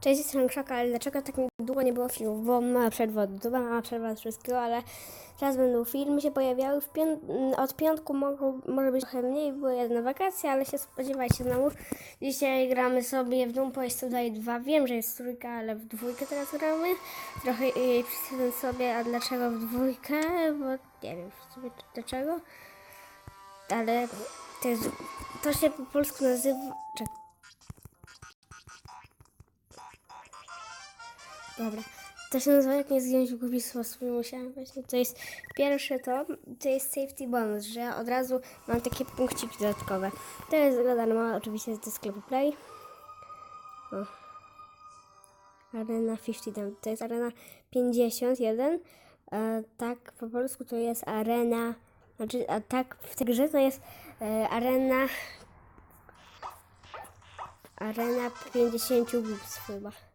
Cześć, jestem Krzaka, ale dlaczego tak długo nie było filmów? Bo mała przerwa od YouTube'a, mała przerwa od wszystkiego, ale teraz będą filmy się pojawiały. Pią- mm, od piątku mogą, może być trochę mniej, były jedne wakacje, ale się spodziewajcie znowu. Dzisiaj gramy sobie w Doom jest tutaj dwa. Wiem, że jest trójka, ale w dwójkę teraz gramy. Trochę yy, przedstawię sobie, a dlaczego w dwójkę, bo nie wiem w sumie dlaczego. Ale to jest, to się po polsku nazywa... Czek, Dobra. To się nazywa jak nie zdjąć głupi sposób. Musiałam właśnie. To jest pierwsze to, to jest safety bonus, że ja od razu mam takie punkciki dodatkowe. To jest za darmo, oczywiście ze sklepu Play. O. Arena 50, tam, to jest arena 51. E, tak po polsku to jest arena, znaczy, a tak w tej grze to jest e, arena arena 50 głupstw chyba.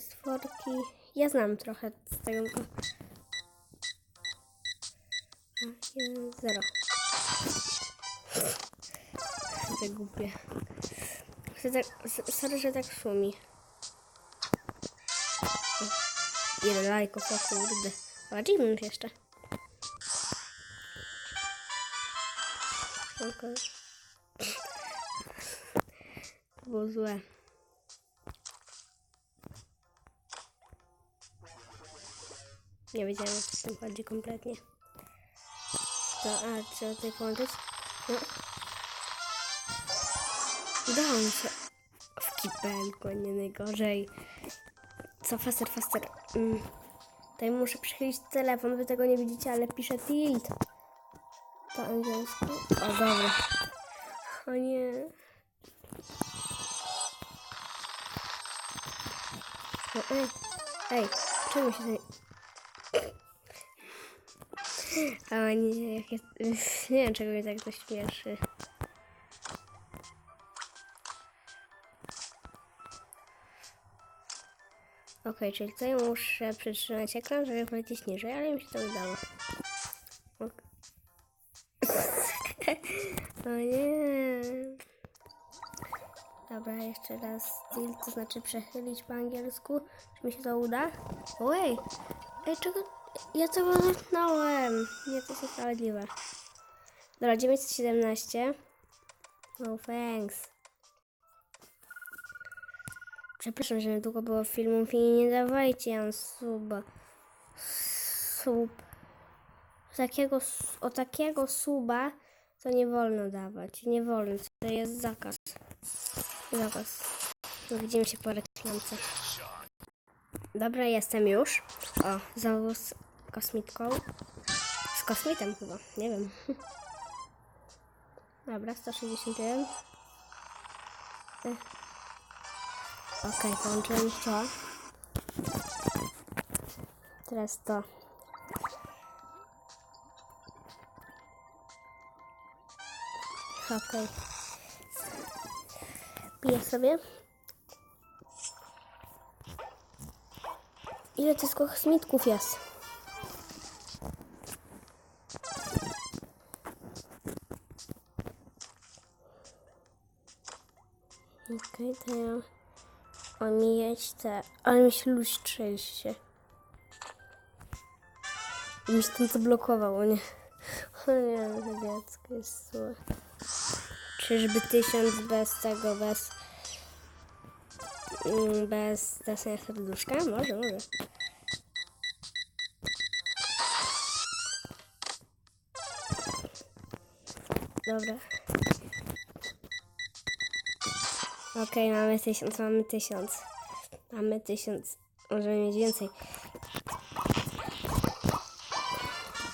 Forki. Ja znam trochę z tego. Zero. Te głupie. Tak, sorry, że tak szumi. Ile lajków, o kurde. Achievement jeszcze. Okej. To było złe. Nie wiedziałem, o co chodzi kompletnie. To, a, trzeba tutaj połączyć? No. Udało mi się. W kipelku, nie najgorzej. Co, faster, faster. Mm. Tutaj muszę przychylić telefon, wy tego nie widzicie, ale piszę tilt. Po angielsku. O, dobra. O nie. No, ej, ej, czemu się tutaj... O nie, jak jest... Nie wiem, czego mnie tak to śmieszy. Okej, czyli tutaj muszę przytrzymać ekran, żeby polecieć niżej, ale mi się to udało. Ok. o nie. Dobra, jeszcze raz tilt, to znaczy przechylić po angielsku. Czy mi się to uda? Ojej! Ej, czego... Ja tego dotknąłem. Nie, to jest niesprawiedliwe. Dobra, 917. No thanks. Przepraszam, że długo było filmów i nie dawajcie Jan suba. Sub. Takiego, o takiego suba to nie wolno dawać. Nie wolno. To jest zakaz. Zakaz. No, Widzimy się po reklamce. Dobra, jestem już. O, znowu z kosmitką. Z kosmitem chyba, nie wiem. Dobra, 161. Eh. Okej, połączyłem to. Teraz to. Okej. Piję sobie. Ile tych kosmitków jest? Okej, to ja omijać te... Ale mi się. I mi się ten zablokował, nie. O nie, to dziecko jest złe. Czyżby tysiąc bez tego, bez... mm, Bez dasenia serduszka? Może, może. Dobra. Okej, mamy tysiąc, mamy tysiąc. Mamy tysiąc. Możemy mieć więcej.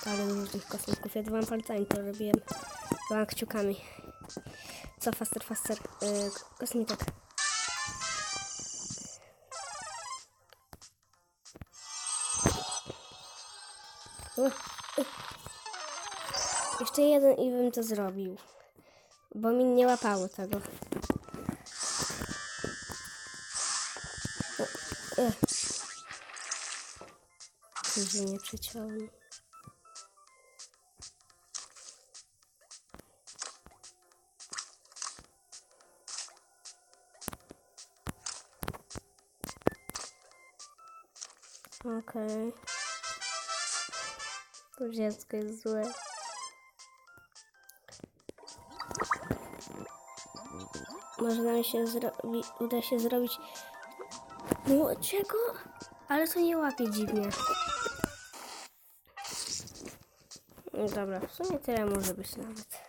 Ale dużo tych kosmitków. Ja dwoma palcami to robiłem. Dwoma kciukami. Co, faster, faster. Yy, kosmitek. U. Jeszcze jeden i bym to zrobił. Bo mi nie łapało tego. Że nie przyciąłem. Okej. To dziecko jest złe. Może nam się zrobi, uda się zrobić młodszego, ale to nie łapie dziwnie. No dobra, w sumie tyle może być nawet.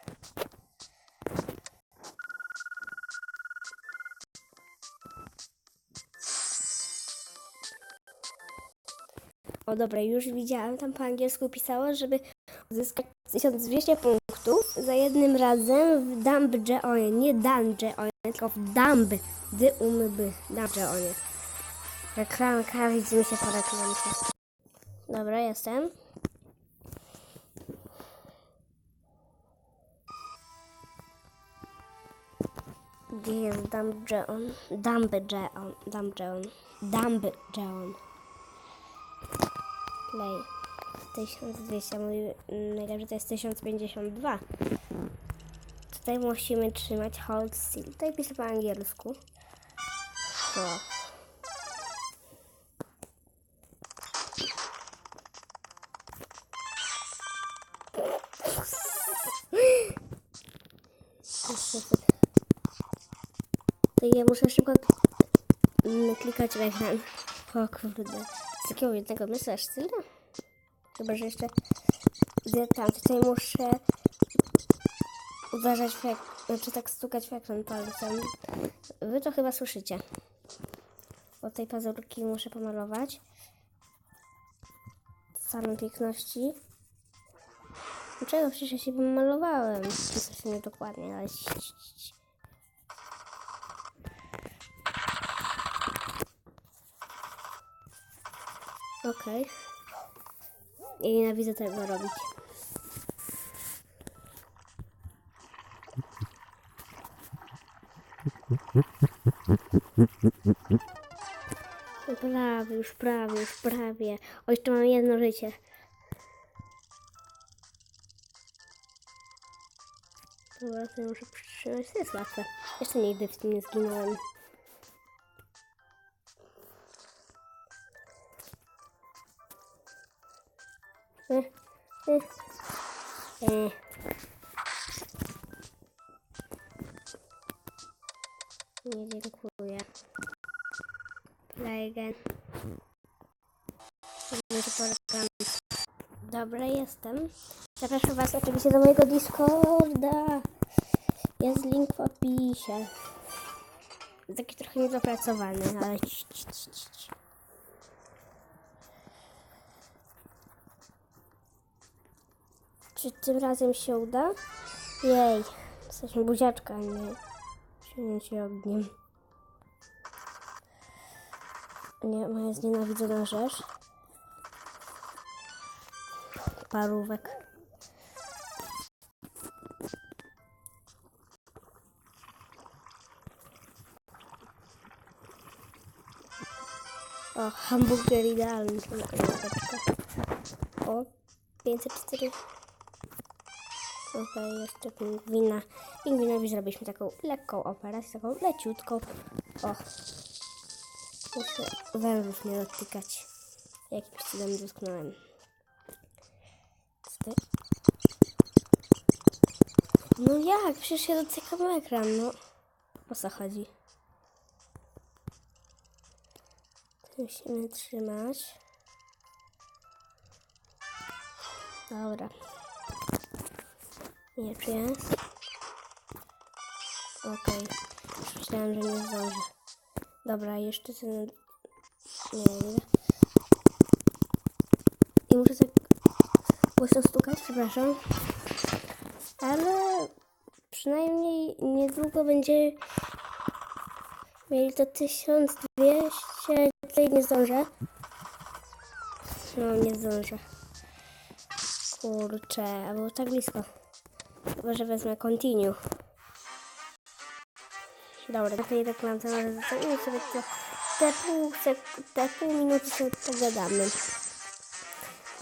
O dobra, już widziałam, tam po angielsku pisało, żeby uzyskać 1200 punktów za jednym razem w Dumb Geonie. Nie Dumb Geonie, tylko w Dumb. Dy umby. Dumb Geonie. Reklamka, widzimy się po reklamce. Dobra, jestem. Gdzie jest Dumb Geon? Dumb Geon. Dumb Geon. Dumb Geon. Play. 1200, mój najlepszy to jest 1052. Tutaj musimy trzymać hold still. Tutaj piszę po angielsku. O. muszę szybko mm, klikać w ekran. O kurde. Z takiego jednego myślę aż tyle? Chyba, że jeszcze gdzie tam tutaj muszę uważać w znaczy tak stukać w ekran palcem. Wy to chyba słyszycie. Bo tej pazurki muszę pomalować. Same piękności. Dlaczego przecież ja się pomalowałem? Nie dokładnie, ale... Okej. Ja nienawidzę tego robić. No Prawie, już prawie, już prawie. O, jeszcze mam jedno życie. Dobra, to muszę przytrzymać. To jest łatwe. Jeszcze nigdy w tym nie zginąłem. Nie dziękuję. Play again. Dobra, jestem. Zapraszam Was oczywiście do mojego Discorda. Jest link w opisie. Taki trochę niedopracowany, ale Czy tym razem się uda? Jej, jesteśmy buziaczka, nie silnięcie ogniem. Nie, moja znienawidzona rzecz. Parówek. O, hamburger idealny. O, 504. Okej, jeszcze pingwina. Pingwinowi zrobiliśmy taką lekką operację, taką leciutką. O. Muszę wężów nie dotykać. Jakimś cudem dotknąłem. Co ty? No jak? Przecież ja dotykam ekran, no. O co chodzi? Musimy trzymać. Dobra. Miecz jest. Okej. Już Myślałem, że nie zdążę. Dobra, jeszcze ten... Nie, nie. I muszę tak głośno stukać, przepraszam. Ale przynajmniej niedługo będzie mieli to 1200. Tutaj nie zdążę. No, nie zdążę. Kurczę, a było tak blisko. Chyba, że wezmę continue. Dobra, na tej reklamce może zostawimy sobie te, te, pół, te pół minuty sobie pogadamy.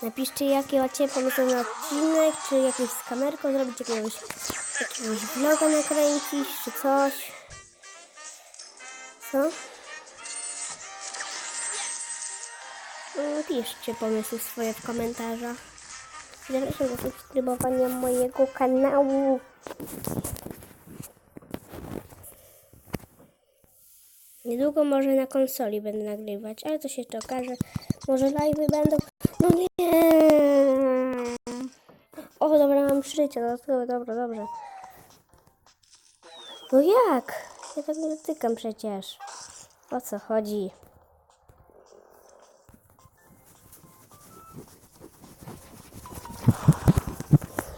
Napiszcie, jakie macie pomysły na odcinek, czy jakieś z kamerką zrobić, jakiegoś, jakiegoś vloga nakręcić, czy coś. Co? Mm, Piszcie pomysły swoje w komentarzach. Zapraszam do subskrybowania mojego kanału. Niedługo może na konsoli będę nagrywać, ale to się jeszcze okaże. Może live'y będą. No nie! O, dobra, mam życie dodatkowe, dobra, dobrze. No jak? Ja tak nie dotykam przecież. O co chodzi?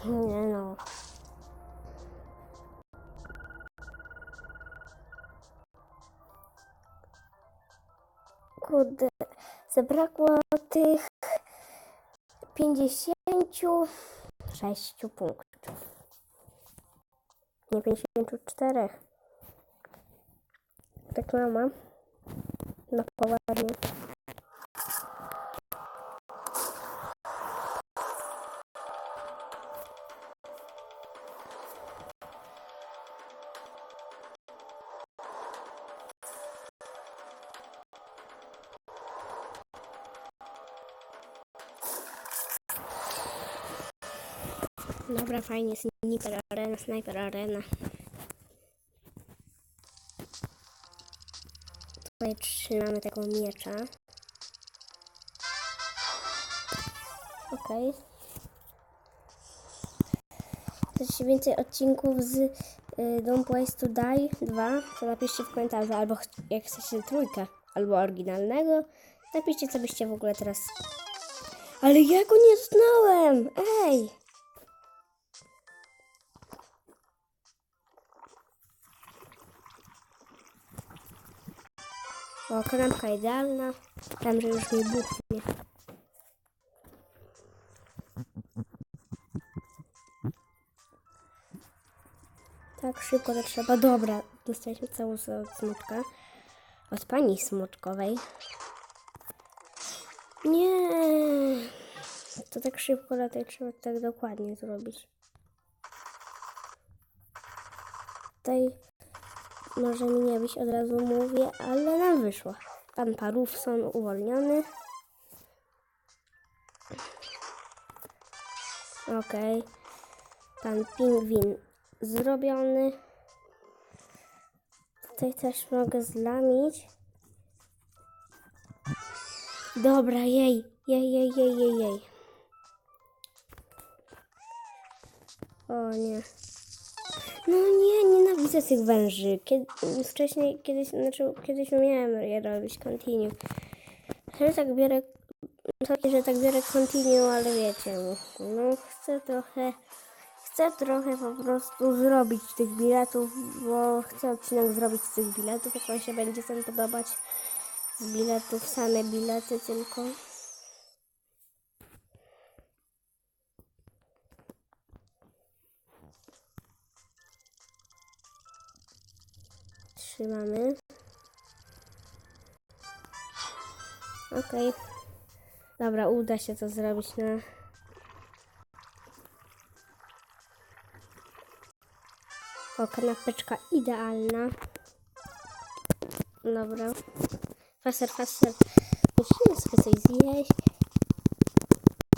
Nie no. Kurde, zabrakło tych 56 punktów. Nie 54. Tak mama. Na poważnie. Dobra, fajnie, sniper arena, sniper arena. Tutaj trzymamy tego miecza. Okej. Chcecie więcej odcinków z y, Don't Place to Die 2? To napiszcie w komentarzu, albo jak chcecie trójkę, albo oryginalnego. Napiszcie, co byście w ogóle teraz... Ale ja go nie znałem! Ej! O, kanapka idealna. Tam, że już mi buchnie. Tak szybko to trzeba. Dobra, dostaliśmy całą od. Od pani smuczkowej. Nie. To tak szybko lataj trzeba tak dokładnie zrobić. Tutaj może mi nie być, od razu mówię, ale nam wyszło. Pan Parówson uwolniony. Okej. Pan Pingwin zrobiony. Tutaj też mogę zlamić. Dobra, jej. Jej, jej, jej, jej, jej. O nie. No nie, nienawidzę tych węży. Kiedy, wcześniej, kiedyś, znaczy, kiedyś umiałem je robić, continue. Że tak biorę, takie, że tak biorę continue, ale wiecie, no chcę trochę, chcę trochę po prostu zrobić tych biletów, bo chcę odcinek zrobić z tych biletów, jak wam się będzie ten podobać. Z biletów, same bilety tylko. Trzymamy. Okej. Dobra, uda się to zrobić na... O, kanapeczka idealna. Dobra. Faser, faser. Musimy sobie coś zjeść.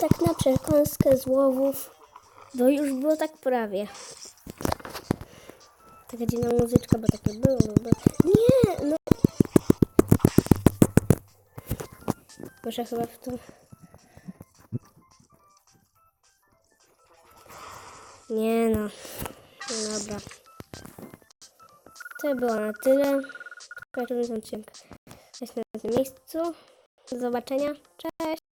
Tak na przekąskę z łowów. Bo już było tak prawie. Taka dziwna muzyczka, bo takie było. Bo... Nie, no. Muszę chyba w to... Nie no. No Dobra. To było na tyle. Kończymy ten odcinek. Jest na tym miejscu. Do zobaczenia. Cześć.